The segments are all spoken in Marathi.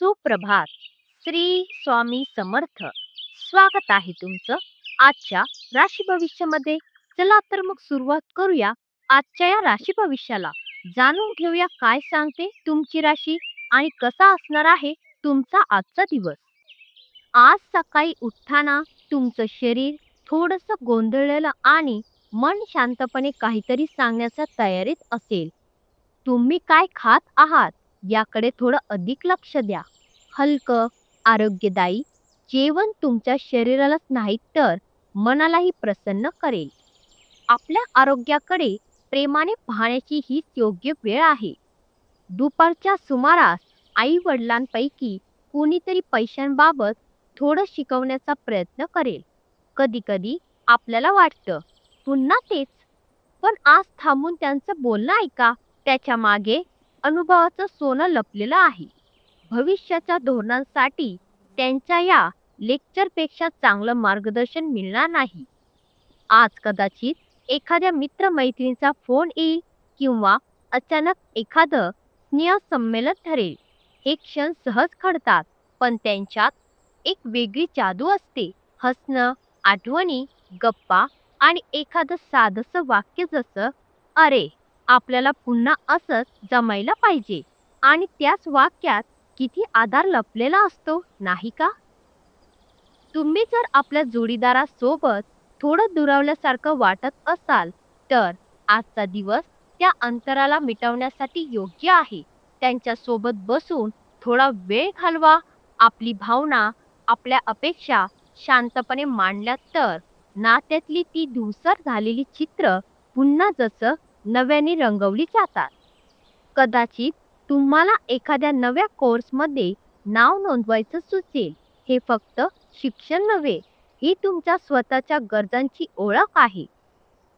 सुप्रभात. श्री स्वामी समर्थ. स्वागत आहे तुमचं आजच्या राशी भविष्यामध्ये. चला तर मग सुरुवात करूया आजच्या या राशी भविष्याला. जाणून घेऊया काय सांगते तुमची राशी आणि कसा असणार आहे तुमचा आजचा दिवस. आज सकाळी उठताना तुमचं शरीर थोडस गोंधळलेलं आणि मन शांतपणे काहीतरी सांगण्याच्या तयारीत असेल. तुम्ही काय खात आहात? याकडे थोडं अधिक लक्ष द्या. हलकं आरोग्यदायी जेवण तुमच्या शरीरालाच नाही तर मनालाही प्रसन्न करेल. आपल्या आरोग्याकडे प्रेमाने पाहण्याची हीच योग्य वेळ आहे. दुपारच्या सुमारास आई वडिलांपैकी कोणीतरी पैशांबाबत थोडं शिकवण्याचा प्रयत्न करेल. कधी कधी आपल्याला वाटतं पुन्हा तेच. पण आज थांबून त्यांचं बोलणं ऐका. त्याच्यामागे अनुभवाचं सोनं लपलेलं आहे. भविष्याच्या धोरणांसाठी त्यांच्या या लेक्चरपेक्षा चांगलं मार्गदर्शन मिळणार नाही. आज कदाचित एखाद्या मित्रमैत्रिणीचा फोन येईल किंवा अचानक एखादं स्नेहसंमेलन ठरेल. हे क्षण सहज घडतात पण त्यांच्यात एक वेगळी जादू असते. हसणं आठवणी गप्पा आणि एखादं साधंसं वाक्य जसं अरे आपल्याला पुन्हा असंच जमायला पाहिजे. आणि त्याच वाक्यात किती आधार लपलेला असतो नाही का? तुम्ही जर आपल्या जोडीदारासोबत थोडं दुरावल्यासारखं वाटत असाल तर आजचा दिवस त्या अंतराला मिटवण्यासाठी योग्य आहे. त्यांच्यासोबत बसून थोडा वेळ घालवा. आपली भावना आपल्या अपेक्षा शांतपणे मांडल्या तर नात्यातली ती धुसर झालेली चित्र पुन्हा जसं नव्याने रंगवली जातात. कदाचित तुम्हाला एखाद्या नव्या कोर्समध्ये नाव नोंदवायचं सुचेल. हे फक्त शिक्षण नव्हे ही तुमच्या स्वतःच्या गरजांची ओळख आहे.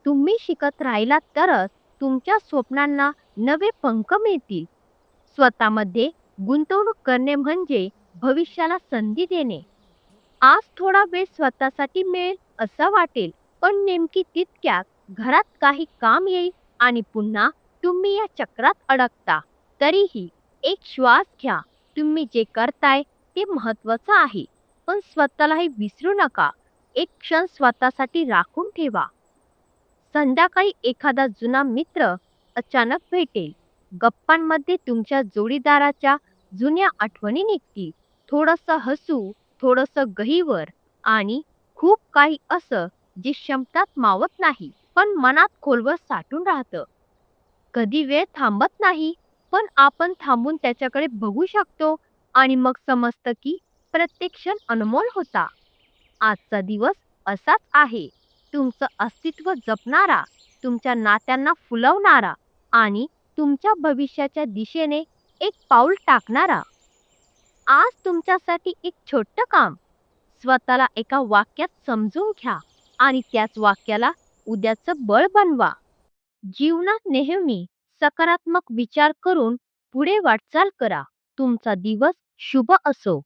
तुम्ही शिकत राहिलात तरच तुमच्या स्वप्नांना नवे पंख मिळतील. स्वतःमध्ये गुंतवणूक करणे म्हणजे भविष्याला संधी देणे. आज थोडा वेळ स्वतःसाठी मिळेल असं वाटेल पण नेमकी तितक्यात घरात काही काम येईल आणि पुन्हा तुम्ही या चक्रात अडकता. तरीही एक श्वास घ्या. तुम्ही जे करताय ते महत्वाचं आहे. पण स्वतःलाही विसरू नका. एक क्षण स्वतःसाठी राखून ठेवा. संध्याकाळी एखादा जुना मित्र अचानक भेटेल. गप्पांमध्ये तुमच्या जोडीदाराच्या जुन्या आठवणी निघतील. थोडस हसू थोडस गहिवर आणि खूप काही असं जे क्षमतात मावत नाही पण मनात खोलवर साठून राहतं. कधी वेळ थांबत नाही पण आपण थांबून त्याच्याकडे बघू शकतो आणि मग समजतं की प्रत्येक क्षण अनमोल होता. आजचा दिवस असाच आहे. तुमचं अस्तित्व जपणारा तुमच्या नात्यांना फुलवणारा आणि तुमच्या भविष्याच्या दिशेने एक पाऊल टाकणारा. आज तुमच्यासाठी एक छोटं काम. स्वतःला एका वाक्यात समजून घ्या. आणि त्याच वाक्याला उद्याचं बळ बनवा. जीवनात नेहमी सकारात्मक विचार करून पुढे वाटचाल करा. तुमचा दिवस शुभ असो.